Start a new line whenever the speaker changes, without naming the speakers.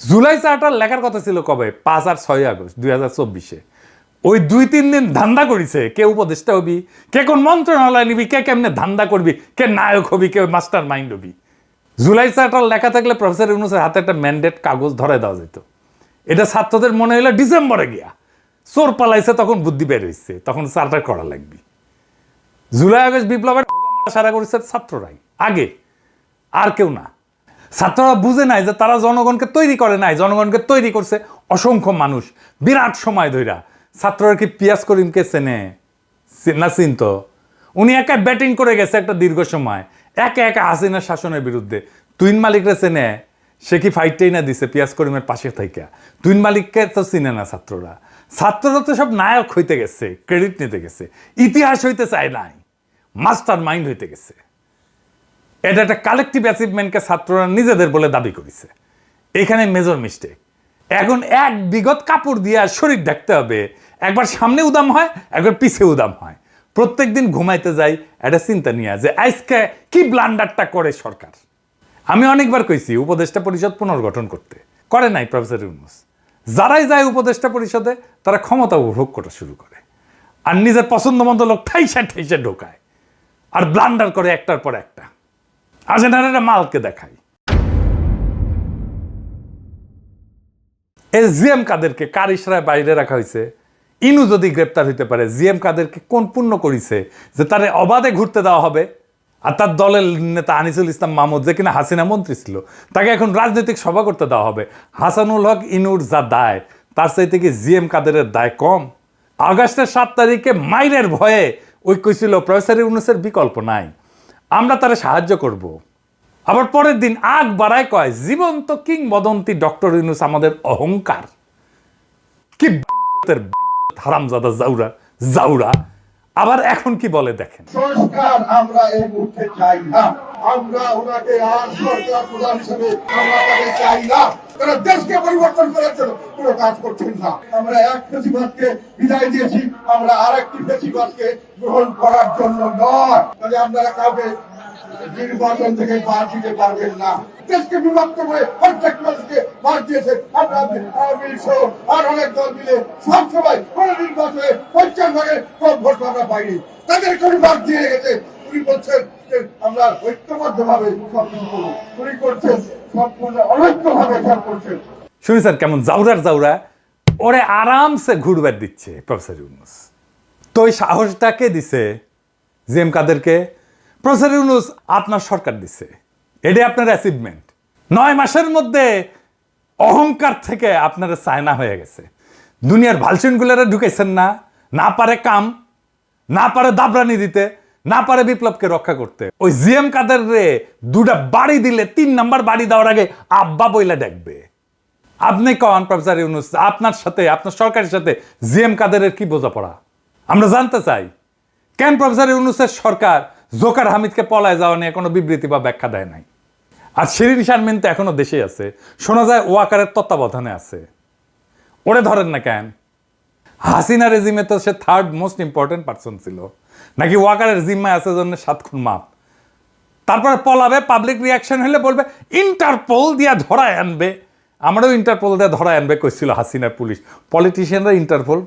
July charter লেখার কথা ছিল কবে? পাঁচ আর ছয় আগস্ট, দুই হাজার চব্বিশে। ওই দুই, তিন দিন ধান্দা করিছে, কে উপদেষ্টা হবি, কে কোন মন্ত্রণালয় নিবি, কে কেমনে ধান্দা করবি, কে নায়ক হবি, কে মাস্টার মাইন্ড হবি। জুলাই চার্টার লেখা থাকলে প্রফেসর ইউনুসের হাতে একটা ম্যান্ডেট কাগজ ধরে দেওয়া যেত। এটা ছাত্রদের মনে হলো ডিসেম্বরে গিয়া। চোর পালাইছে, তখন বুদ্ধি বের হয়েছে তখন চার্টার করা লাগবে। জুলাই, আগস্ট বিপ্লবের সারা করেছে ছাত্ররাই। আগে আর কেউ না। ছাত্ররা বুঝে নাই যে তারা জনগণকে তৈরি করে নাই, জনগণকে তৈরি করছে অসংখ্য মানুষ। বিরাট সময় ধইরা। ছাত্ররা কি পিয়াস করিমকে চেনে? না চিনত? উনি একা ব্যাটিং করে গেছে একটা দীর্ঘ সময়। একা একা হাসিনা শাসনের বিরুদ্ধে। তুইন মালিকরে চেনে? সে কি ফাইটটাই না দিছে পিয়াস করিমের পাশে থেকে তুইন মালিককে তো চিনে না ছাত্ররা। ছাত্ররা তো সব নায়ক হইতে গেছে ক্রেডিট নিতে গেছে। ইতিহাস হইতে চায় নাই। মাস্টার মাইন্ড হইতে গেছে। এটা একটা কালেকটিভ অ্যাচিভমেন্টকে ছাত্ররা নিজেদের বলে দাবি করেছে। এখানে মেজর মিস্টেক এখন এক বিগত কাপড় দিয়ে আর শরীর ঢাকতে হবে। একবার সামনে উদাম হয়, একবার পিছে উদাম হয়। প্রত্যেক দিন ঘুমাইতে যাই, একটা চিন্তা নিয়ে যে আজকে কি ব্লান্ডারটা করে সরকার? আমি অনেকবার কইছি, উপদেষ্টা পরিষদ পুনর্গঠন করতে। করে নাই প্রফেসর ইউনুস। যারাই যায় উপদেষ্টা পরিষদে, তারা ক্ষমতা উপভোগ করা শুরু করে। আর নিজের পছন্দ মতো লোক ঠাইসা ঠাইসা ঢোকায়। আর ব্লান্ডার করে একটার পর একটা। আসেন একটা মালকে দেখাই এই জিএম কাদেরকে কার ইশরায় বাইরে রাখা হয়েছে? ইনু যদি গ্রেপ্তার হইতে পারে জিএম কাদেরকে কোন পুণ্য করিছে? যে তারে অবাধে ঘুরতে দেওয়া হবে। আর তার দলের নেতা আনিসুল ইসলাম মাহমুদ, যে কিনা হাসিনা মন্ত্রী ছিল, তাকে এখন রাজনৈতিক সভা করতে দেওয়া হবে। হাসানুল হক ইনুর যা দায়, তার চাইতে কি জিএম কাদেরের দায় কম? আগস্টের সাত তারিখে মাইনের ভয়ে ওই কইছিল প্রফেসর ইউনুসের বিকল্প নাই। আমরা তারা সাহায্য করব। আবার পরের দিন আগ বাড়ায় কয়, জীবন্ত কিংবদন্তি ডক্টর ইউনুস আমাদের অহংকার। কি হারামজাদা জাউরা জাউরা। আবার এখন কি বলে দেখেন?
সংস্কার আমরা এই মুহূর্তে চাই না। আমরা ওনাকে আর সরকার প্রধান হিসেবে আমরা তাকে চাই না। তারা দেশকে পরিবর্তন করার জন্য কোনো কাজ করছেন না। আমরা এক ফেসিবাদকে বিদায় দিয়েছি, আমরা আর একটি ফেসিবাদকে গ্রহণ করার জন্য নয়। তাহলে আপনারা কাউকে নির্বাচন থেকে বাদ দিতে পারবেন না। দেশকে বিভক্ত করে প্রত্যেক মানুষকে বাদ দিয়েছে। আমরা আর অনেক দল মিলে সব সময় কোন নির্বাচনে পঞ্চাশ ভাগের কম ভোট আমরা পাইনি। তাদের কোনো বাদ দিয়ে গেছে উনি বলছেন আমরা ঐক্যবদ্ধ ভাবে উনি করছেন, সম্পূর্ণ অনৈক্য ভাবে সব করছেন।
শুনি স্যার, কেমন জাউরার জাউরা? ওরে আরামসে ঘুরবার দিচ্ছে, প্রফেসর ইউনুস। তো ওই সাহসটা কে দিছে? জিএম কাদেরকে? প্রফেসর ইউনুস, আপনার সরকার দিছে। এটাই আপনার অ্যাচিভমেন্ট নয় মাসের মধ্যে অহংকার থেকে আপনার চায়না হয়ে গেছে। দুনিয়ার ভালসিনগুলোরে ঢুকেছেন না না পারে কাম, না পারে দাবরানি দিতে। না পারে বিপ্লবকে রক্ষা করতে। ওই জিএম কাদের রে, দুটা বাড়ি দিলে, তিন নাম্বার বাড়ি দেওয়ার আগে আব্বা বইলা দেখবে। আপনি কন, প্রফেসর ইউনুস? আপনার সাথে, আপনার সরকারের সাথে জিএম কাদেরের কি বোঝাপড়া? আমরা জানতে চাই, কেন প্রফেসর ইউনুসের সরকার জোকার হামিদকে পলায় যাওয়া নিয়ে কোনো বিবৃতি বা ব্যাখ্যা দেয় নাই? আর শিরিন শারমিন তো এখনও দেশে আছে, শোনা যায় ওয়াকারের তত্ত্বাবধানে আছে। ওরে ধরেন না কেন হাসিনা রেজিমে তো সে থার্ড মোস্ট ইম্পর্টেন্ট পার্সন ছিল। নাকি ওয়াকারের জিম্মায় আছে জন্য সাত খুন মাপ। তারপরে পলাবে পাবলিক রিয়াকশন হলে বলবে ইন্টারপোল দিয়া ধরায় আনবে। আমারও ইন্টারপোল দিয়ে ধরায় আনবে, কইছিল হাসিনা পুলিশ। পলিটিশিয়ানরা ইন্টারপোল